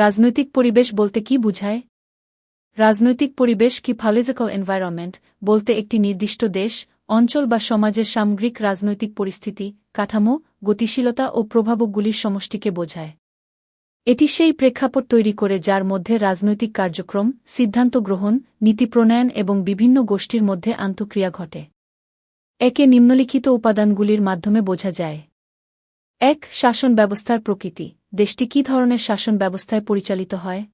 রাজনৈতিক পরিবেশ বলতে কি বুঝায়? রাজনৈতিক পরিবেশ কি পলিটিক্যাল এনভায়রনমেন্ট বলতে একটি নির্দিষ্ট দেশ, অঞ্চল বা সমাজের সামগ্রিক রাজনৈতিক পরিস্থিতি, কাঠামো, গতিশীলতা ও প্রভাবকগুলির সমষ্টিকে বোঝায়। এটি সেই প্রেক্ষাপট তৈরি করে যার মধ্যে রাজনৈতিক কার্যক্রম, সিদ্ধান্ত গ্রহণ, নীতি প্রণয়ন এবং বিভিন্ন গোষ্ঠীর মধ্যে আন্তঃক্রিয়া ঘটে। একে নিম্নলিখিত উপাদানগুলির মাধ্যমে বোঝা যায়। এক, শাসন ব্যবস্থার প্রকৃতি। দেশটি কী ধরনের শাসন ব্যবস্থায় পরিচালিত হয়?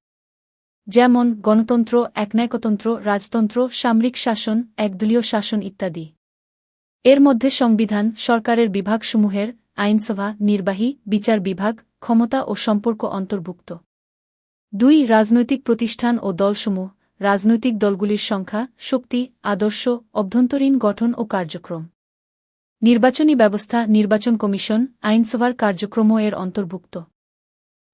যেমন, গণতন্ত্র, একনায়কতন্ত্র, রাজতন্ত্র, সামরিক শাসন, একদলীয় শাসন ইত্যাদি। এর মধ্যে সংবিধান, সরকারের বিভাগসমূহের, আইনসভা, নির্বাহী, বিচার বিভাগ, ক্ষমতা ও সম্পর্ক অন্তর্ভুক্ত। দুই, রাজনৈতিক প্রতিষ্ঠান ও দলসমূহ, রাজনৈতিক দলগুলির সংখ্যা, শক্তি, আদর্শ, অভ্যন্তরীণ গঠন ও কার্যক্রম। নির্বাচনী ব্যবস্থা, নির্বাচন কমিশন, আইনসভার কার্যক্রমও এর অন্তর্ভুক্ত।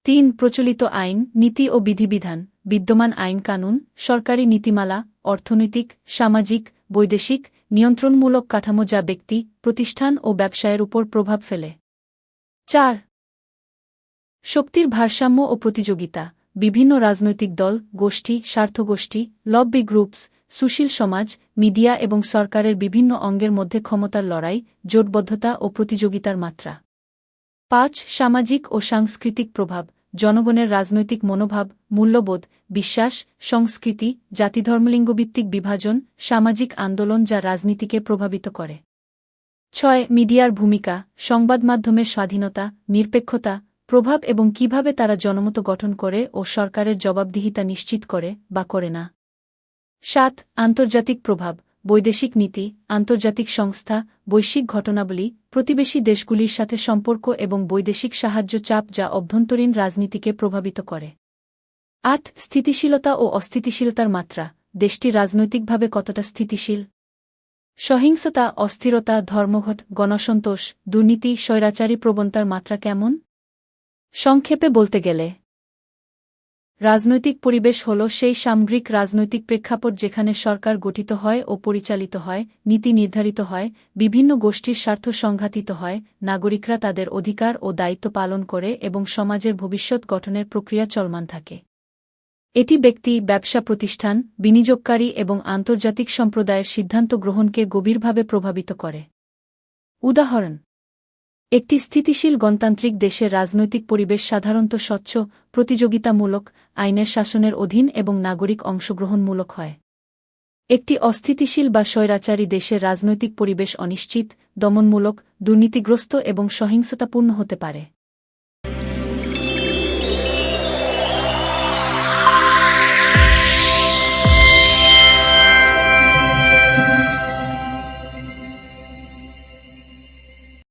তিন প্রচলিত আইন, নীতি ও বিধিবিধান, বিদ্যমান আইন কানুন, সরকারি নীতিমালা, অর্থনৈতিক, সামাজিক, বৈদেশিক, নিয়ন্ত্রণমূলক কাঠামো যা ব্যক্তি, প্রতিষ্ঠান ও ব্যবসায়ের উপর প্রভাব ফেলে। চার, শক্তির ভারসাম্য ও প্রতিযোগিতা, বিভিন্ন রাজনৈতিক দল, গোষ্ঠী, স্বার্থগোষ্ঠী লব্বি গ্রুপস সুশীল সমাজ, মিডিয়া এবং সরকারের বিভিন্ন অঙ্গের মধ্যে ক্ষমতার লড়াই, জোটবদ্ধতা ও প্রতিযোগিতার মাত্রা। পাঁচ সামাজিক ও সাংস্কৃতিক প্রভাব, জনগণের রাজনৈতিক মনোভাব, মূল্যবোধ, বিশ্বাস, সংস্কৃতি, জাতিধর্মলিঙ্গভিত্তিক বিভাজন, সামাজিক আন্দোলন যা রাজনীতিকে প্রভাবিত করে। ছয়, মিডিয়ার ভূমিকা, সংবাদ মাধ্যমের স্বাধীনতা, নিরপেক্ষতা, প্রভাব এবং কীভাবে তারা জনমত গঠন করে ও সরকারের জবাবদিহিতা নিশ্চিত করে বা করে না। সাত, আন্তর্জাতিক প্রভাব বৈদেশিক নীতি, আন্তর্জাতিক সংস্থা, বৈশ্বিক ঘটনাবলী, প্রতিবেশী দেশগুলির সাথে সম্পর্ক এবং বৈদেশিক সাহায্য চাপ যা অভ্যন্তরীণ রাজনীতিকে প্রভাবিত করে। আট, স্থিতিশীলতা ও অস্থিতিশীলতার মাত্রা, দেশটি রাজনৈতিকভাবে কতটা স্থিতিশীল? সহিংসতা, অস্থিরতা, ধর্মঘট, গণসন্তোষ, দুর্নীতি, স্বৈরাচারী প্রবণতার মাত্রা কেমন? সংক্ষেপে বলতে গেলে রাজনৈতিক পরিবেশ হল সেই সামগ্রিক রাজনৈতিক প্রেক্ষাপট যেখানে সরকার গঠিত হয় ও পরিচালিত হয়, নীতি নির্ধারিত হয়, বিভিন্ন গোষ্ঠীর স্বার্থ সংঘাতিত হয়, নাগরিকরা তাদের অধিকার ও দায়িত্ব পালন করে এবং সমাজের ভবিষ্যৎ গঠনের প্রক্রিয়া চলমান থাকে। এটি ব্যক্তি, ব্যবসা প্রতিষ্ঠান, বিনিয়োগকারী এবং আন্তর্জাতিক সম্প্রদায়ের সিদ্ধান্ত গ্রহণকে গভীরভাবে প্রভাবিত করে। উদাহরণ একটি স্থিতিশীল গণতান্ত্রিক দেশের রাজনৈতিক পরিবেশ সাধারণত স্বচ্ছ, প্রতিযোগিতামূলক, আইনের শাসনের অধীন এবং নাগরিক অংশগ্রহণমূলক হয়। একটি অস্থিতিশীল বা স্বৈরাচারী দেশের রাজনৈতিক পরিবেশ অনিশ্চিত, দমনমূলক, দুর্নীতিগ্রস্ত এবং সহিংসতাপূর্ণ হতে পারে।